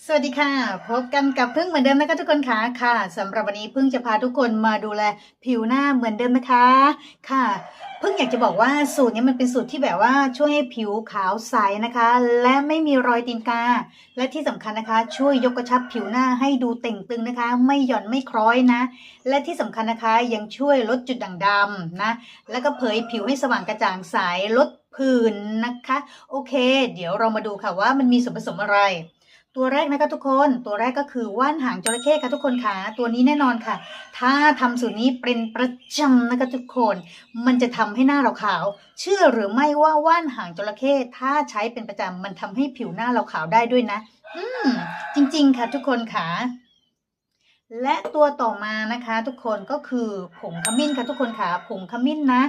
สวัสดีค่ะ พบกันกับพึ่งเหมือนเดิมนะคะทุกคนค่ะค่ะสำหรับวันนี้พึ่งจะพาทุกคนมาดูแลผิวหน้าเหมือนเดิมนะคะค่ะพึ่งอยากจะบอกว่าสูตรนี้มันเป็นสูตรที่แบบว่าช่วยให้ผิวขาวใสนะคะ และไม่มีรอยตีนกา และที่สำคัญนะคะ ช่วยยกกระชับผิวหน้าให้ดูเต่งตึงนะคะ ไม่หย่อนไม่คล้อยนะ และที่สำคัญนะคะยังช่วยลดจุดด่างดำนะแล้วก็เผยผิวให้สว่างกระจ่างใสลดผื่นนะคะ โอเค เดี๋ยวเรามาดูค่ะว่ามันมีส่วนผสมอะไร ตัวแรกนะคะทุกคนตัวแรกก็คือว่านหางจระเข้ค่ะทุกคนค่ะตัวนี้แน่นอนค่ะ ถ้าทำสูตรนี้เป็นประจำนะคะทุกคน มันจะทำให้หน้าเราขาว เชื่อหรือไม่ว่าว่านหางจระเข้ถ้าใช้เป็นประจำมันทำให้ผิวหน้าเราขาวได้ด้วยนะ อืมจริง ๆ ค่ะทุกคนค่ะ และตัวต่อมานะคะทุกคนก็คือผงขมิ้นค่ะทุกคนค่ะผงขมิ้นนะ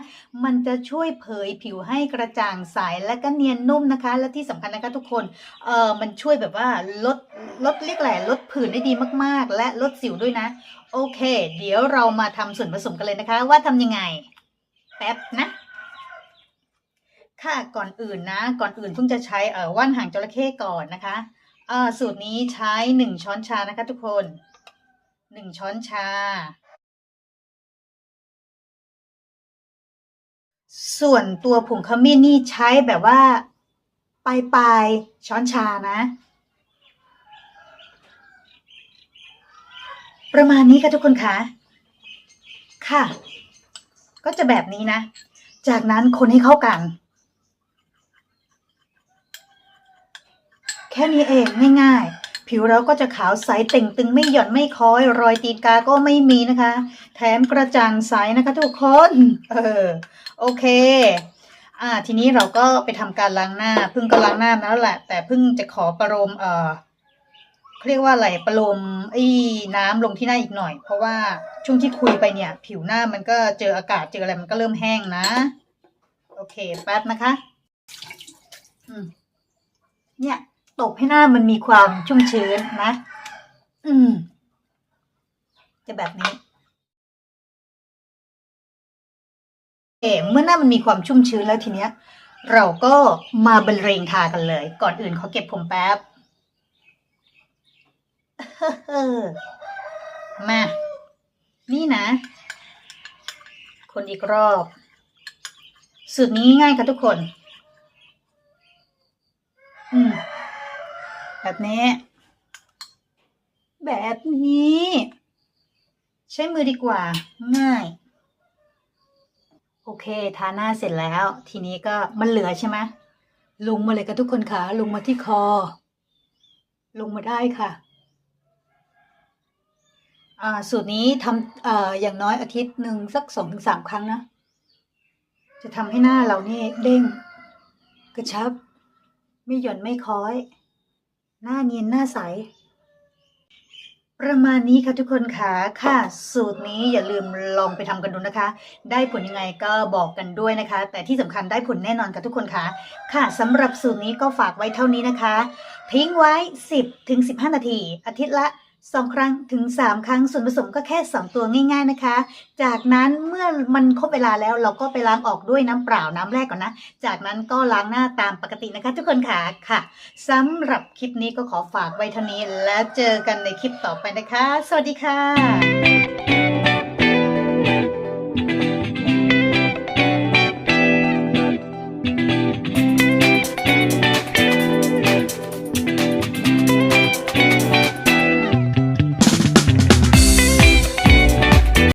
มันจะช่วยเผยผิวให้กระจ่างใสและก็เนียนนุ่มนะคะ และที่สำคัญนะคะทุกคนเออมันช่วยแบบว่าลดลดเรียกแหละลดผื่นได้ดีมากๆ และลดสิวด้วยนะ โอเค เดี๋ยวเรามาทำส่วนผสมกันเลยนะคะ ว่าทำยังไง แป๊บนะค่ะก่อนอื่นนะ ก่อนอื่นเพิ่งจะใช้เอ่อว่านหางจระเข้ก่อนนะคะเอ่อสูตรนี้ใช้หนึ่งช้อนชานะคะ ทุกคน หนึ่งช้อนชา ส่วนตัวผงขมิ้นนี่ใช้แบบว่าปลายปลายช้อนชานะ ประมาณนี้ค่ะทุกคนคะค่ะ ก็จะแบบนี้นะ จากนั้นคนให้เข้ากัน แค่นี้เองง่าย ๆ ผิวเราก็จะขาวใสเต่งตึงไม่หย่อนไม่คล้อย รอยตีนกาก็ไม่มีนะคะ แถมกระจ่างใสนะคะทุกคนเออโอเคอ่าทีนี้เราก็ไปทำการล้างหน้าพึ่งก็ล้างหน้ามาแล้วแหละ แต่พึ่งจะขอประโลมเอ่อเรียกว่าอะไรประโลมไอ้น้ำลงที่หน้าอีกหน่อย เพราะว่าช่วงที่คุยไปเนี่ย ผิวหน้ามันก็เจออากาศเจออะไรมันก็เริ่มแห้งนะ โอเคแป๊บนะคะ อืมเนี่ย ตบให้หน้ามันมีความชุ่มชื้นนะ อืม จะแบบนี้เอ๋เมื่อหน้ามันมีความชุ่มชื้นแล้วทีเนี้ย เราก็มาบรรเลงทากันเลย ก่อนอื่นเขาเก็บผมแป๊บมา นี่นะ คนอีกรอบ สูตรนี้ง่ายค่ะทุกคน อืม แบบนี้ แบบนี้ ใช้มือดีกว่า ง่าย โอเค ทาหน้าเสร็จแล้ว ทีนี้ก็มันเหลือใช่ไหมลงมาเลยค่ะทุกคนค่ะ ลงมาที่คอ ลงมาได้ค่ะอ่าสูตรนี้ทำออย่างน้อยอาทิตย์หนึ่งสักสองถึงสามครั้งนะ จะทำให้หน้าเรานี่เด้ง กระชับ ไม่หย่อนไม่คล้อย หน้าเนียนหน้าใส ประมาณนี้ค่ะทุกคนค่ะค่ะ สูตรนี้อย่าลืมลองไปทำกันดูนะคะ ได้ผลยังไงก็บอกกันด้วยนะคะ แต่ที่สำคัญได้ผลแน่นอนค่ะทุกคนค่ะค่ะสำหรับสูตรนี้ก็ฝากไว้เท่านี้นะคะ ทิ้งไว้ 10ถึง15 นาที อาทิตย์ละ สองครั้งถึง3ครั้งส่วนผสมก็แค่2ตัวง่ายๆนะคะ จากนั้นเมื่อมันครบเวลาแล้วเราก็ไปล้างออกด้วยน้ำเปล่าน้ำแรกก่อนนะ จากนั้นก็ล้างหน้าตามปกตินะคะ ทุกคนค่ะค่ะสำหรับคลิปนี้ก็ขอฝากไว้เท่านี้แล้วเจอกันในคลิปต่อไปนะคะ สวัสดีค่ะ